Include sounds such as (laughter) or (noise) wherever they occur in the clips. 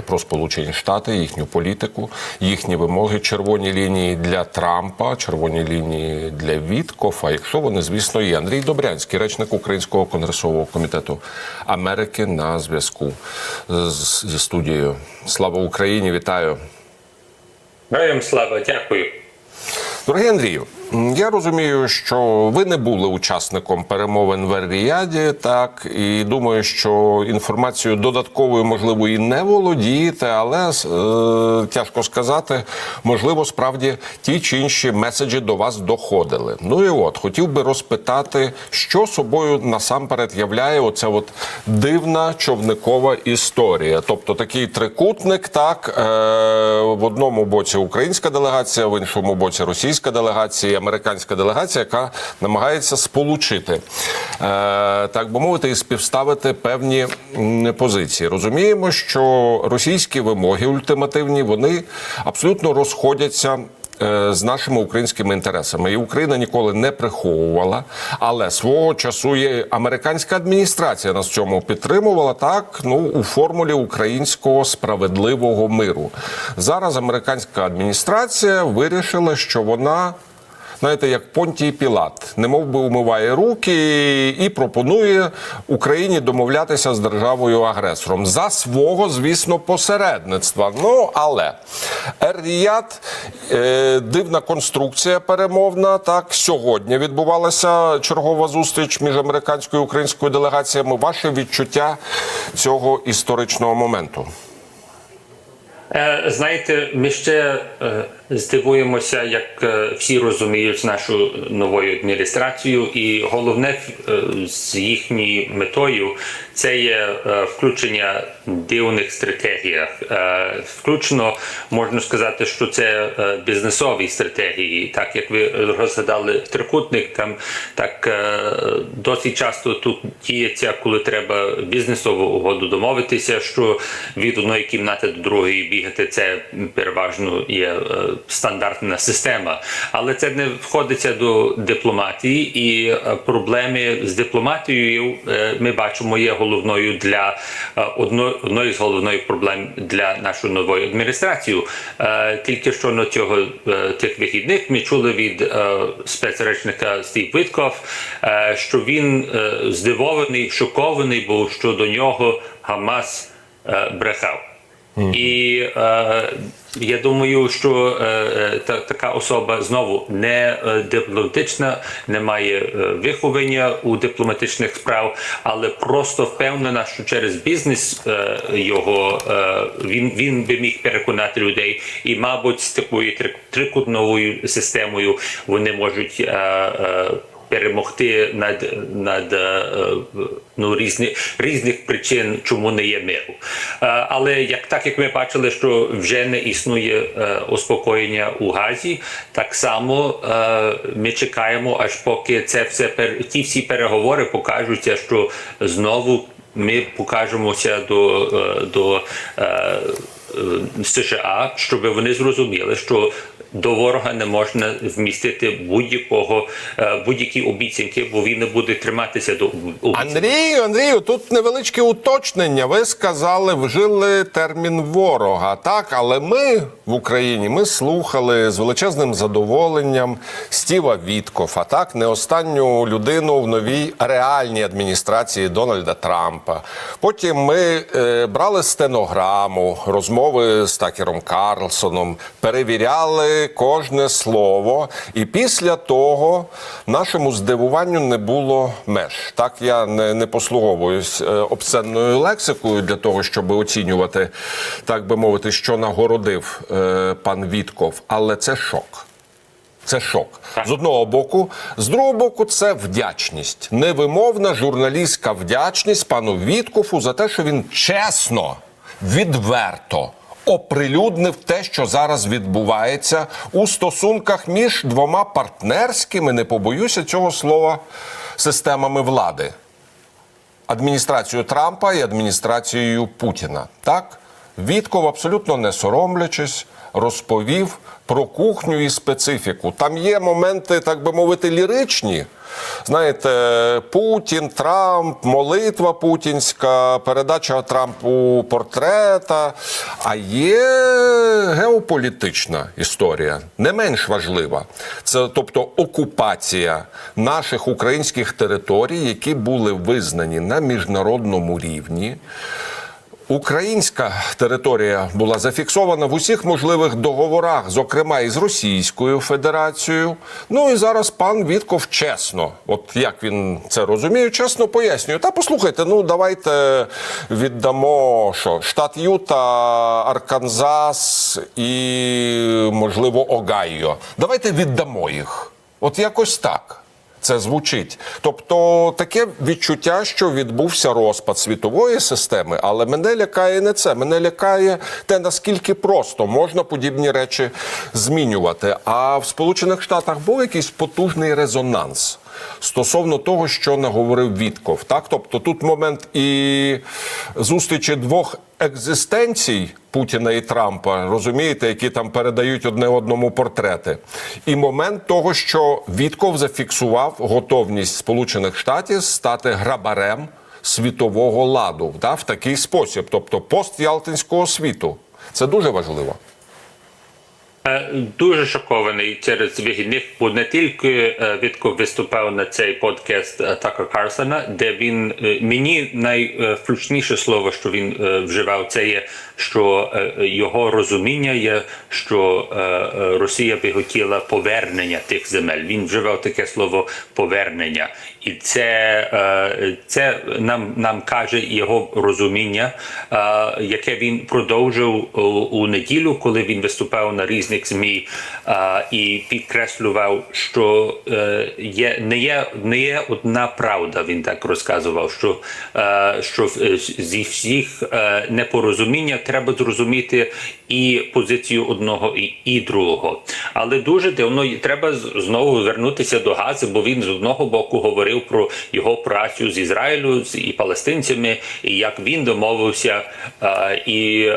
про Сполучені Штати, їхню політику, їхні вимоги, червоні лінії для Трампа, червоні лінії для Віткофа, якщо вони, звісно, є. Андрій Добрянський, речник Українського конгресового комітету Америки, на зв'язку зі студією. Слава Україні! Вітаю! Героям слава, дякую. Дорогий Андрію, я розумію, що ви не були учасником перемовин в Ер-Ріаді, так і думаю, що інформацією додатковою, можливо, і не володієте, але е, тяжко сказати, можливо, справді ті чи інші меседжі до вас доходили. Ну і от хотів би розпитати, що собою насамперед являє оця от дивна човникова історія. Тобто такий трикутник, так е, в одному боці українська делегація, в іншому боці російська делегація, американська делегація, яка намагається сполучити, е, так би мовити, і співставити певні позиції. Розуміємо, що російські вимоги ультимативні вони абсолютно розходяться е, з нашими українськими інтересами. І Україна ніколи не приховувала, але свого часу є американська адміністрація нас цьому підтримувала так. Ну у формулі українського справедливого миру. Зараз американська адміністрація вирішила, що вона. Знаєте, як Понтій Пілат, немов би умиває руки і пропонує Україні домовлятися з державою агресором за свого, звісно, посередництва. Ну але Ер-Ріяд, е, дивна конструкція перемовна. Так сьогодні відбувалася чергова зустріч між американською і українською делегаціями. Ваше відчуття цього історичного моменту? Е, Знаєте, ми ще е, здивуємося, як е, всі розуміють з нашою новою адміністрацією, і головне е, з їхньою метою це є е, включення дивних стратегіях. Включно можна сказати, що це бізнесові стратегії, так як ви розглядали трикутник, там так досить часто тут діється, коли треба бізнесову угоду домовитися, що від одної кімнати до другої бігати. Це переважно є стандартна система, але це не входиться до дипломатії, і е, проблеми з дипломатією е, ми бачимо є головною для е, одної з головних проблем для нашої нової адміністрації. Тільки що на цього тих вихідних ми чули від спецречника Стів Витков, що він здивований, шокований був, що до нього Хамас брехав. І е, я думаю, що е, е, та, така особа знову не е, дипломатична, не має е, виховання у дипломатичних справ, але просто впевнена, що через бізнес е, його е, він, він би міг переконати людей, і, мабуть, з такою три- трикутновою системою вони можуть. Е, е, перемогти над над е, ну різні різних причин, чому не є миру. Е, Але як так як ми бачили, що вже не існує е, успокоєння у Газі, так само ми чекаємо, аж поки це все ті всі переговори покажуться, що знову ми покажемося до, до США, щоб вони зрозуміли, що до ворога не можна вмістити будь-якого е, будь-які обіцянки, бо він не буде триматися до обіцянок. Андрію, Андрію, тут невеличке уточнення. Ви сказали, вжили термін ворога. Так, але ми в Україні ми слухали з величезним задоволенням Стіва Віткофа, так, не останню людину в новій реальній адміністрації Дональда Трампа. Потім ми е, брали стенограму розмови з Такером Карлсоном, перевіряли кожне слово, і після того нашому здивуванню не було меж. Так я не, не послуговуюсь е, обсценною лексикою для того, щоб оцінювати, так би мовити, що нагородив е, пан Вітков, але це шок. Це шок. З одного боку, з другого боку, це вдячність, невимовна журналістська вдячність пану Віткофу за те, що він чесно, відверто оприлюднив те, що зараз відбувається у стосунках між двома партнерськими, не побоюся цього слова, системами влади адміністрацією Трампа і адміністрацією Путіна. Так, Вітков, абсолютно не соромлячись, розповів про кухню і специфіку. Там є моменти, так би мовити, ліричні. Знаєте, Путін, Трамп, молитва путінська, передача Трампу портрета. А є геополітична історія, не менш важлива. Це тобто окупація наших українських територій, які були визнані на міжнародному рівні. Українська територія була зафіксована в усіх можливих договорах, зокрема і з Російською Федерацією. Ну і зараз пан Вітков чесно, от як він це розуміє, чесно пояснює. Та послухайте, ну давайте віддамо що штат Юта, Арканзас і можливо Огайо. Давайте віддамо їх. От якось так. Це звучить. Тобто таке відчуття, що відбувся розпад світової системи, але мене лякає не це. Мене лякає те, наскільки просто можна подібні речі змінювати. А в Сполучених Штатах був якийсь потужний резонанс. Стосовно того, що наговорив Вітков, так тобто тут момент і зустрічі двох екзистенцій Путіна і Трампа, розумієте, які там передають одне одному портрети, і момент того, що Вітков зафіксував готовність Сполучених Штатів стати грабарем світового ладу да, в такий спосіб, тобто постялтинського світу. Це дуже важливо. Е, Дуже шокований через вихідних, бо не тільки Вітко виступав на цей подкаст е, Така Карсона, де він е, мені найфлючніше слово, що він е, вживав, це є, що е, його розуміння є, що е, е, Росія би хотіла повернення тих земель. Він вживав таке слово повернення, і це, це нам, нам каже його розуміння, яке він продовжив у, неділю, коли він виступав на різних ЗМІ і підкреслював, що є не є не є одна правда. Він так розказував, що, що зі всіх непорозуміння треба зрозуміти і позицію одного і, і другого. Але дуже дивно треба знову вернутися до Гази, бо він з одного боку говорив про його працю з Ізраїлю і палестинцями, і як він домовився, і,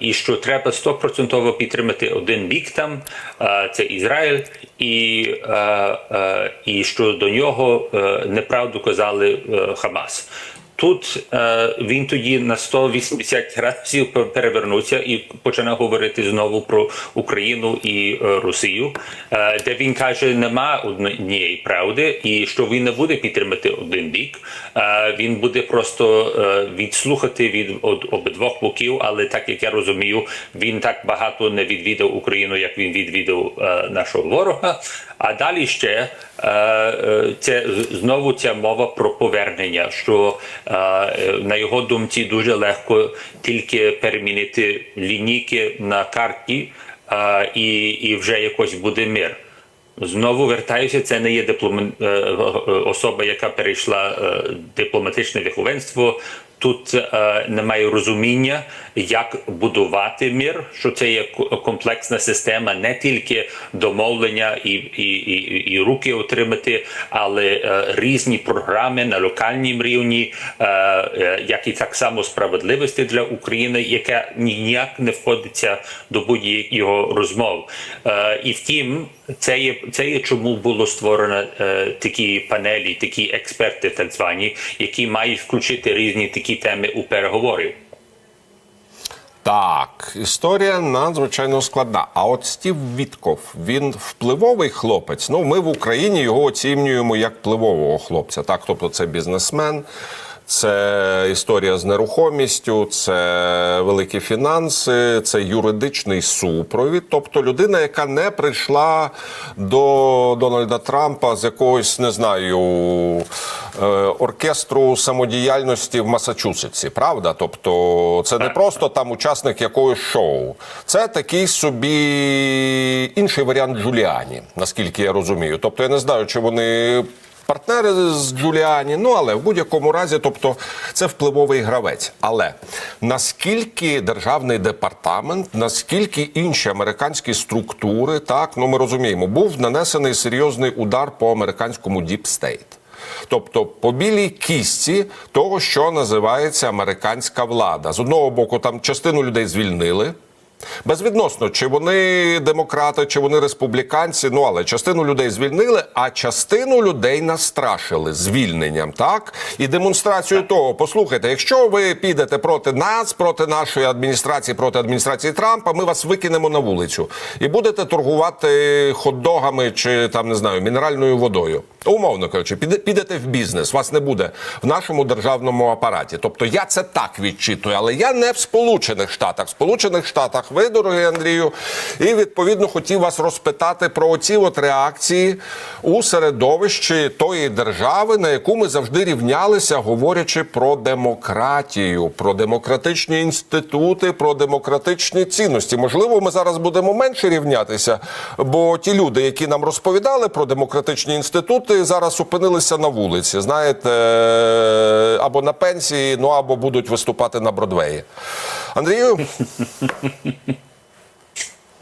і що треба стопроцентово підтримати один бік там, це Ізраїль, і, і що до нього е, неправду казали е, Хамас. Тут е, він тоді на 180 градусів пер- перевернувся і починав говорити знову про Україну і е, Росію, е, де він каже, нема однієї правди, і що він не буде підтримати один бік. Е, він буде просто е, відслухати від од- обидвох боків, але так як я розумію, він так багато не відвідав Україну, як він відвідав е, нашого ворога. А далі ще е, е, це знову ця мова про повернення, що е, на його думці дуже легко тільки перемінити лінійки на карті, і, і вже якось буде мир. Знову вертаюся, це не є диплома... е, особа, яка перейшла дипломатичне виховенство. Тут е, немає розуміння, як будувати мир, що це є комплексна система, не тільки домовлення і, і, і, і руки отримати, але е, різні програми на локальному рівні, е, е, як і так само справедливості для України, яка ніяк не входиться до будь-яких його розмов. Е, і втім, це є це є чому було створено е, такі панелі, такі експерти, так звані, які мають включити різні такі теми у переговорів. Так, історія надзвичайно складна. А от Стів Вітков, він впливовий хлопець. Ну, ми в Україні його оцінюємо як впливового хлопця. Так, тобто це бізнесмен, це історія з нерухомістю, це великі фінанси, це юридичний супровід. Тобто людина, яка не прийшла до Дональда Трампа з якогось, не знаю, е, оркестру самодіяльності в Масачусетсі, правда? Тобто, це не просто там учасник якогось шоу. Це такий собі інший варіант Джуліані, наскільки я розумію. Тобто, я не знаю, чи вони. Партнери з Джуліані, ну але в будь-якому разі, тобто це впливовий гравець. Але наскільки державний департамент, наскільки інші американські структури, так ну ми розуміємо, був нанесений серйозний удар по американському State. Тобто по білій кістці того, що називається американська влада. З одного боку, там частину людей звільнили. Безвідносно, чи вони демократи, чи вони республіканці. Ну але частину людей звільнили, а частину людей настрашили звільненням, так і демонстрацією того. Послухайте, якщо ви підете проти нас, проти нашої адміністрації, проти адміністрації Трампа, ми вас викинемо на вулицю і будете торгувати хот-догами чи там не знаю мінеральною водою. Умовно кажучи, піде- підете в бізнес, вас не буде в нашому державному апараті. Тобто я це так відчитую, але я не в Сполучених Штатах. В Сполучених Штатах ви, дорогий Андрію, і відповідно хотів вас розпитати про оці от реакції у середовищі тої держави, на яку ми завжди рівнялися, говорячи про демократію, про демократичні інститути, про демократичні цінності. Можливо, ми зараз будемо менше рівнятися, бо ті люди, які нам розповідали про демократичні інститути, зараз опинилися на вулиці, знаєте, або на пенсії, ну або будуть виступати на Бродвеї. Андрію, (laughs)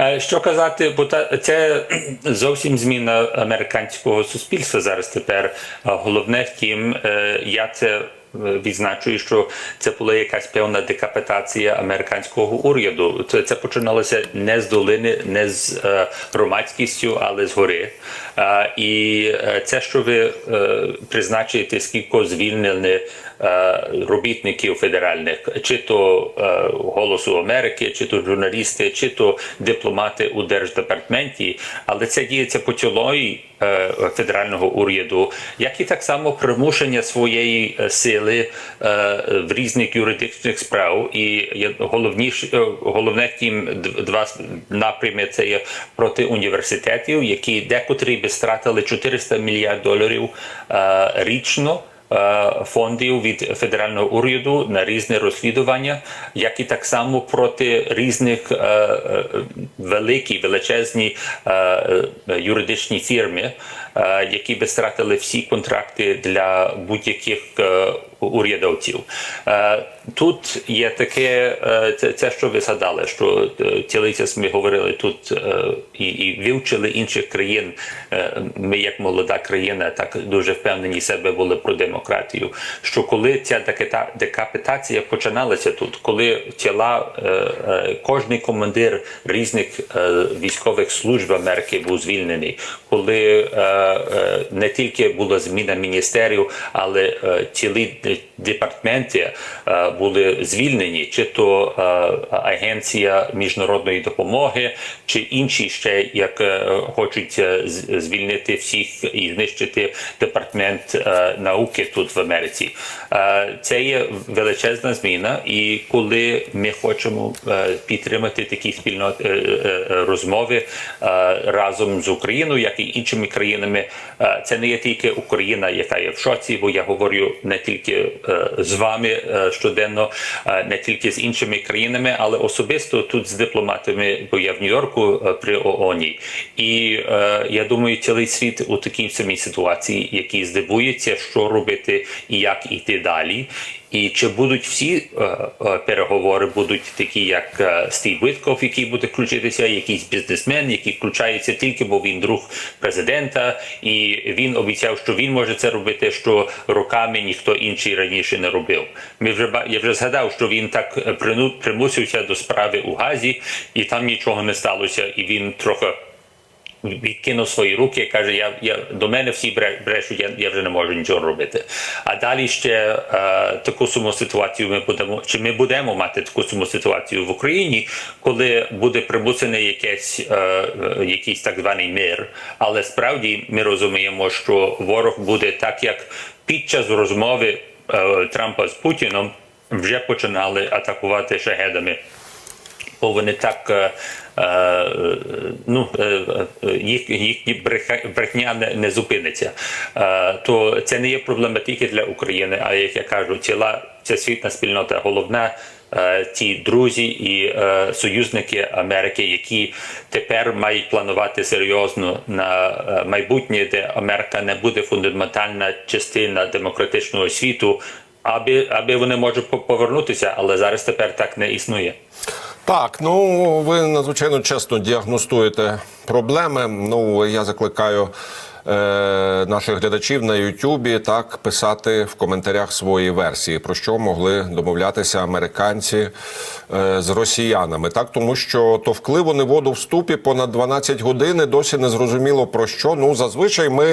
Е, Що казати, бо та це (clears throat) зовсім зміна американського суспільства зараз. Тепер головне втім, е, я це. е, Відзначую, що це була якась певна декапітація американського уряду. Це, це починалося не з долини, не з е, громадськістю, але згори. Е, і це, що ви е, призначуєте, скільки звільнили робітників федеральних, чи то е, Голосу Америки, чи то журналісти, чи то дипломати у держдепартаменті, але це діється по цілої е, федерального уряду, як і так само примушення своєї е, сили е, в різних юридичних справ. І е, головне втім, д- два напрями це є проти університетів, які декотрі би стратили 400 мільярд доларів е, річно е, фондів від федерального уряду на різне розслідування, як і так само проти різних е, е, великі величезні е, е, юридичні фірми, е, які би стратили всі контракти для будь-яких е, урядовців. Е, Тут є таке, е, це, це що ви згадали, що е, цілий ми говорили тут е, і, і вивчили інших країн. Е, Ми, як молода країна, так дуже впевнені себе були про демократію. Що коли ця декапітація починалася тут, коли тіла е, е, кожний командир різних е, військових служб Америки був звільнений, коли е, е, не тільки була зміна міністерів, але е, цілі де- департаменти е, були звільнені, чи то е, агенція міжнародної допомоги, чи інші ще як е, хочуть е, звільнити всіх і знищити департамент е, науки тут в Америці. Е, Це є величезна зміна, і коли ми хочемо е, підтримати такі спільно е, е, е, розмови е, разом з Україною, як і іншими країнами, е, це не є тільки Україна, яка є в шоці, бо я говорю не тільки е, з вами е, щоденно, не тільки з іншими країнами, але особисто тут з дипломатами, бо я в Нью-Йорку при ООНі. І я думаю, цілий світ у такій самій ситуації, який здивується, що робити і як іти далі. І чи будуть всі е, е, переговори будуть такі, як е, Стів Витков, який буде включитися, якийсь бізнесмен, який включається тільки, бо він друг президента, і він обіцяв, що він може це робити, що роками ніхто інший раніше не робив. Ми вже я вже згадав, що він так е, примусився до справи у Газі, і там нічого не сталося, і він трохи відкинув свої руки, і каже: Я, я до мене всі бре- брешуть, я, я вже не можу нічого робити. А далі ще е, таку саму ситуацію ми будемо, чи ми будемо мати таку саму ситуацію в Україні, коли буде примусений якесь, е, е, якийсь так званий мир. Але справді ми розуміємо, що ворог буде так, як під час розмови е, Трампа з Путіном вже починали атакувати шахедами бо вони так е, ну, е, е, їх, їхні брехня не, не зупиниться. Е, то це не є проблема тільки для України, а як я кажу, ціла ця світна спільнота головна. е, Ті друзі і е, союзники Америки, які тепер мають планувати серйозно на е, майбутнє, де Америка не буде фундаментальна частина демократичного світу, аби аби вони можуть по- повернутися, але зараз тепер так не існує. Так, ну ви надзвичайно чесно діагностуєте проблеми. Ну я закликаю наших глядачів на Ютубі так писати в коментарях свої версії, про що могли домовлятися американці е, з росіянами. Так, тому що товкли вони воду в ступі понад 12 годин. і Досі не зрозуміло про що. Ну зазвичай ми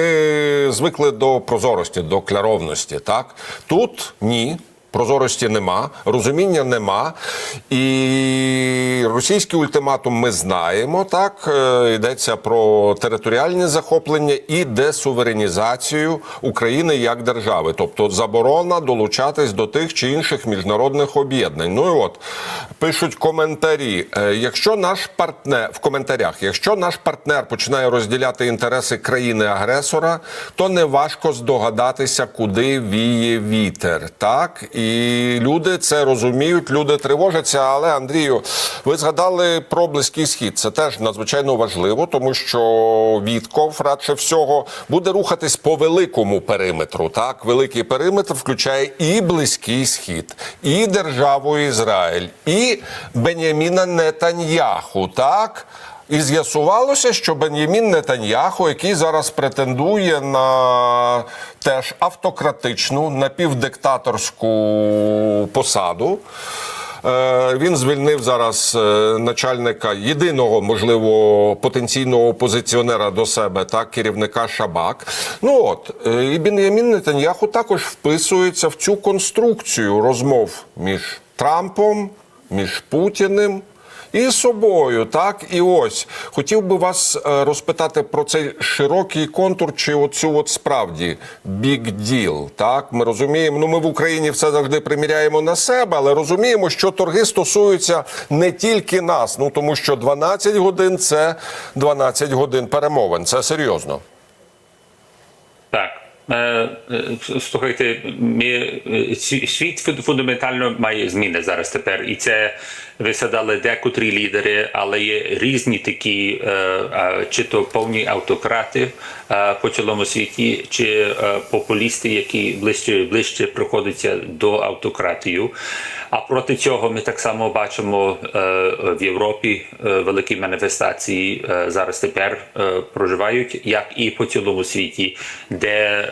звикли до прозорості, до кляровності. Так тут ні. Прозорості нема, розуміння нема. І російський ультиматум ми знаємо. Так Е, йдеться про територіальні захоплення і десуверенізацію України як держави, тобто заборона долучатись до тих чи інших міжнародних об'єднань. Ну і от пишуть коментарі. Е, Якщо наш партнер в коментарях, якщо наш партнер починає розділяти інтереси країни-агресора, то не важко здогадатися, куди віє вітер. Так і люди це розуміють, люди тривожаться. Але Андрію, ви згадали про близький схід. Це теж надзвичайно важливо, тому що Вітков радше всього буде рухатись по великому периметру. Так, великий периметр включає і близький схід, і державу Ізраїль, і Беняміна Нетаньяху. Так. І з'ясувалося, що Бен'ямін Нетаньяху, який зараз претендує на теж автократичну, напівдиктаторську посаду. е, Він звільнив зараз е, начальника єдиного, можливо, потенційного опозиціонера до себе, так, керівника Шабак. Ну от е, і Бен'ямін Нетаньяху також вписується в цю конструкцію розмов між Трампом, між Путіним і собою, так і ось хотів би вас е, розпитати про цей широкий контур, чи оцю от справді big deal, Так, ми розуміємо. Ну, ми в Україні все завжди приміряємо на себе, але розуміємо, що торги стосуються не тільки нас. Ну тому що 12 годин це 12 годин перемовин. Це серйозно. Так. Е, е, Слухайте, світ фундаментально має зміни зараз тепер, і це висадали декотрі лідери, але є різні такі, е, е, чи то повні автократи е, по цілому світі, чи популісти, які ближче ближче приходяться до автократію. А проти цього ми так само бачимо в Європі великі маніфестації зараз тепер проживають, як і по цілому світі, де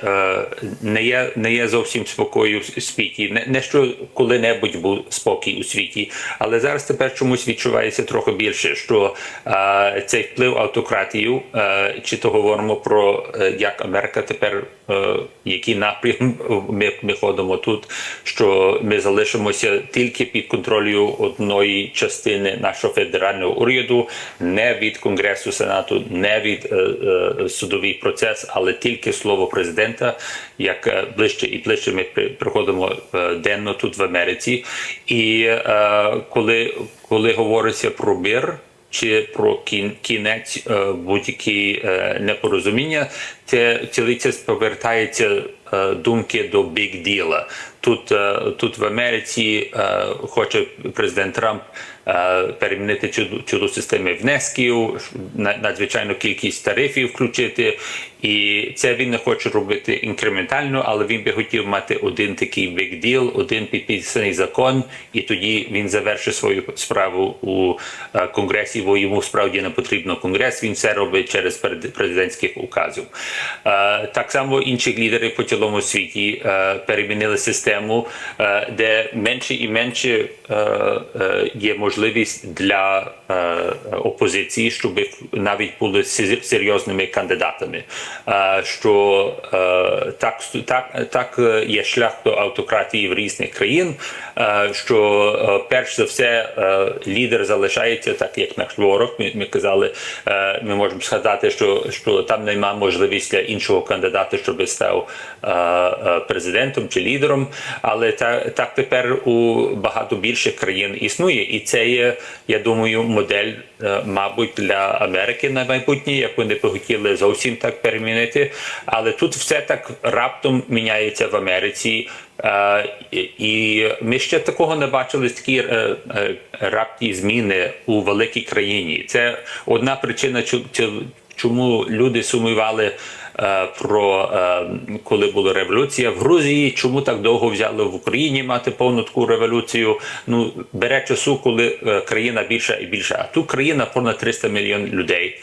не є не є зовсім спокою в світі. Не, не що коли-небудь був спокій у світі, але зараз тепер чомусь відчувається трохи більше, що е, цей вплив автократію, е, чи то говоримо про е, як Америка тепер, е, який напрям (laughs) ми, ми ходимо тут, що ми залишимося тільки під контролю одної частини нашого федерального уряду, не від Конгресу Сенату, не від е, е, судовий процес, але тільки слово президента. Як е, ближче і ближче ми при- приходимо е, денно тут в Америці, і е, коли, коли говориться про мир. Чи про кін- кінець е, будь-які е, непорозуміння, це цілиться повертається е, думки до big deal. Тут, е, тут в Америці е, хоче президент Трамп перемінити цю, цю систему внесків, на- надзвичайну кількість тарифів включити. І це він не хоче робити інкрементально, але він би хотів мати один такий deal, один підписаний закон, і тоді він завершить свою справу у е, конгресі, бо йому справді не потрібно конгрес. Він це робить через президентських указів. Е, Так само інші лідери по цілому світі е, перемінили систему, е, де менше і менше е, е, є можливість для е, опозиції, щоб навіть були серйозними кандидатами. Е, Що е, так, так, так є шлях до автократії в різних країн, е, що е, перш за все е, лідер залишається так, як наш ворог. Ми, ми казали, е, ми можемо згадати, що, що там немає можливості для іншого кандидата, щоб став е, е, президентом чи лідером. Але та, так тепер у багато більших країн існує, і це є, я думаю, модель, е, мабуть, для Америки на майбутнє, як вони б хотіли зовсім так перемінити. Але тут все так раптом міняється в Америці. Е, і- ми ще такого не бачили такі е, раптні зміни у великій країні. Це одна причина, чому люди сумували про е, коли була революція в Грузії. Чому так довго взяли в Україні мати повну таку революцію? Ну бере часу, коли е, країна більша і більша. А тут країна понад 300 мільйонів людей.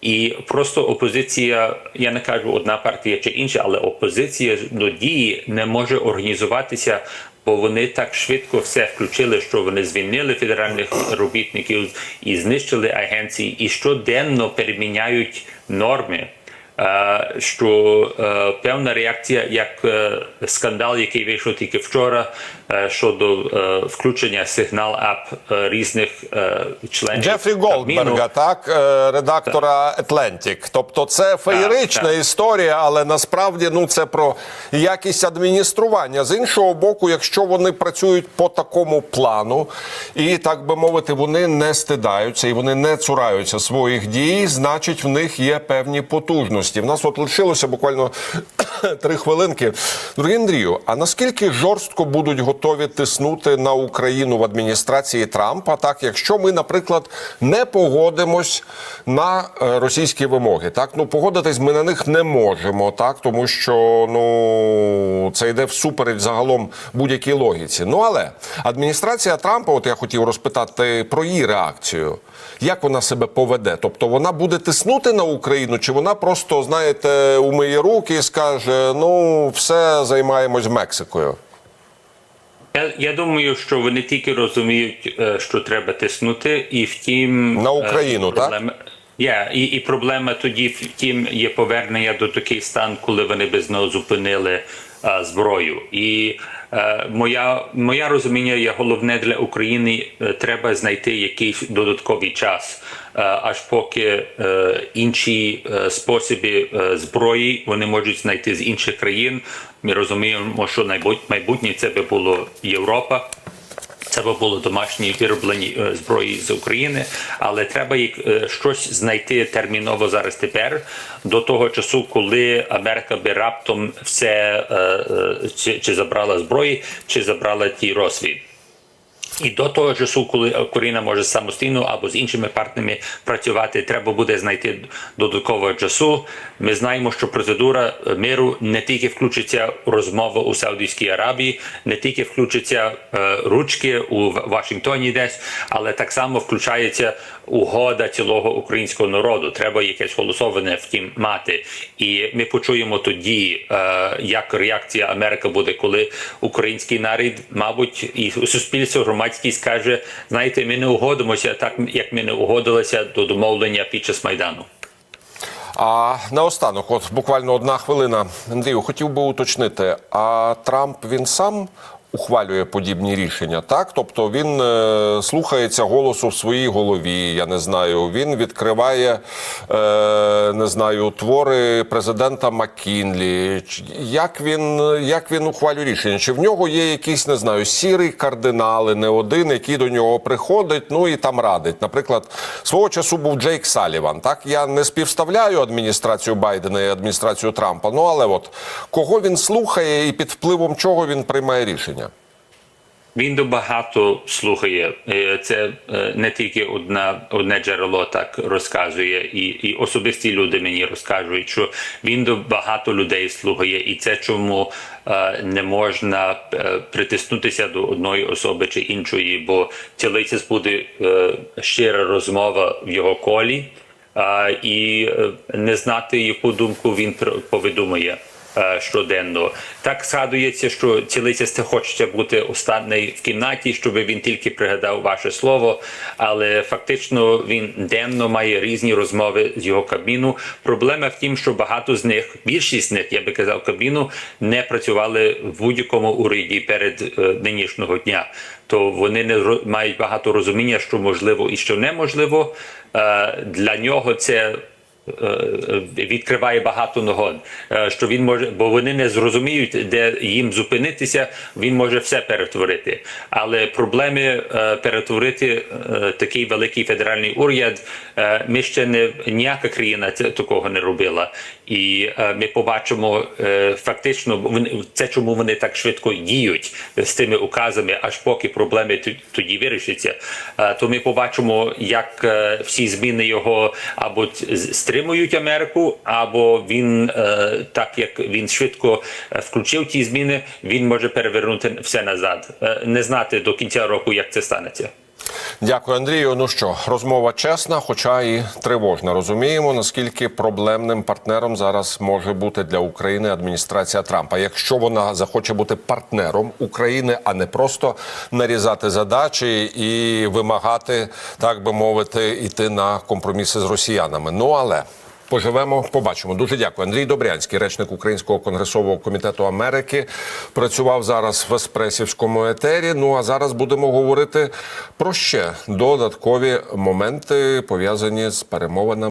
І просто опозиція, я не кажу одна партія чи інша, але опозиція до дії не може організуватися, бо вони так швидко все включили, що вони звільнили федеральних робітників і знищили агенції, і щоденно переміняють норми. Що е, певна реакція, як е, скандал, який вийшов тільки вчора щодо е, включення сигнал ап е, різних е, членів Джефрі. Голдберга, так, е, редактора Atlantic. Тобто це феєрична так. історія, але насправді ну це про якість адміністрування. З іншого боку, якщо вони працюють по такому плану, і так би мовити, вони не стидаються і вони не цураються своїх дій, значить в них є певні потужності. В нас от лишилося буквально (laughs) три хвилинки. Дорогі Андрію, а наскільки жорстко будуть готові тиснути на Україну в адміністрації Трампа, так якщо ми, наприклад, не погодимось на е, російські вимоги, так ну погодитись ми на них не можемо, так тому що ну це йде всупереч загалом будь-якій логіці. Ну але адміністрація Трампа, от я хотів розпитати про її реакцію. Як вона себе поведе? Тобто вона буде тиснути на Україну, чи вона просто, знаєте, умиє руки і скаже: ну, все займаємось Мексикою? Я, я думаю, що вони тільки розуміють, е, що треба тиснути, і втім На Україну, проблеми... так? Yeah, і, і проблема тоді втім є повернення до такий стан, коли вони би знову зупинили е, зброю. І е, моя моя розуміння є головне для України. е, треба знайти якийсь додатковий час, е, аж поки е, інші е, способи е, зброї вони можуть знайти з інших країн. Ми розуміємо, що майбутнє це би було Європа. Би було домашні вироблені е, зброї з України, але треба їх е, щось знайти терміново зараз тепер, до того часу, коли Америка би раптом все е, чи, чи забрала зброї, чи забрала ті розвід. І до того часу, коли Україна може самостійно або з іншими партнерами працювати, треба буде знайти додаткового часу. Ми знаємо, що процедура миру не тільки включиться у розмову у Саудівській Аравії, не тільки включиться е, ручки у Вашингтоні десь, але так само включається угода цілого українського народу. Треба якесь голосоване втім мати. І ми почуємо тоді, е, як реакція Америки буде, коли український народ, мабуть, і суспільство громадськість каже: знаєте, ми не угодимося так, як ми не угодилися до домовлення під час майдану. А наостанок, от буквально одна хвилина. Андрію, хотів би уточнити, а Трамп він сам ухвалює подібні рішення, так? Тобто він е, слухається голосу в своїй голові, я не знаю. Він відкриває, е, не знаю, твори президента Маккінлі. Як він, як він ухвалює рішення? Чи в нього є якісь, не знаю, сірий кардинали, не один, який до нього приходить, ну і там радить. Наприклад, свого часу був Джейк Саліван. Так я не співставляю адміністрацію Байдена і адміністрацію Трампа. Ну але от кого він слухає і під впливом чого він приймає рішення? Він до багато слухає. Е, Це е, не тільки одна одне джерело так розказує, і, і особисті люди мені розказують, що він до багато людей слухає, і це чому е, не можна притиснутися до одної особи чи іншої, бо цілий буде щира розмова в його колі, і не знати яку думку він повідомує щоденно. Так згадується, що цілий хочеться бути останній в кімнаті, щоб він тільки пригадав ваше слово, але фактично він денно має різні розмови з його кабіну. Проблема в тім, що багато з них, більшість з них, я би казав, кабіну не працювали в будь-якому уряді перед е, нинішнього дня. То вони не мають багато розуміння, що можливо і що неможливо. Е, Для нього це е, відкриває багато нагод, е, що він може, бо вони не зрозуміють, де їм зупинитися, він може все перетворити. Але проблеми е, перетворити е, такий великий федеральний уряд, е, ми ще не ніяка країна такого не робила. І е, ми побачимо е, фактично, це чому вони так швидко діють з тими указами, аж поки проблеми тоді вирішаться. Е, То ми побачимо, як е, всі зміни його або т- стримують Америку, або він е, так як він швидко е, включив ті зміни, він може перевернути все назад. Е, Не знати до кінця року, як це станеться. Дякую, Андрію. Ну що, розмова чесна, хоча і тривожна. Розуміємо, наскільки проблемним партнером зараз може бути для України адміністрація Трампа. Якщо вона захоче бути партнером України, а не просто нарізати задачі і вимагати, так би мовити, іти на компроміси з росіянами. Ну але. Поживемо, побачимо. Дуже дякую. Андрій Добрянський, речник Українського конгресового комітету Америки, працював зараз в еспресівському етері. Ну а зараз будемо говорити про ще додаткові моменти пов'язані з перемовинами.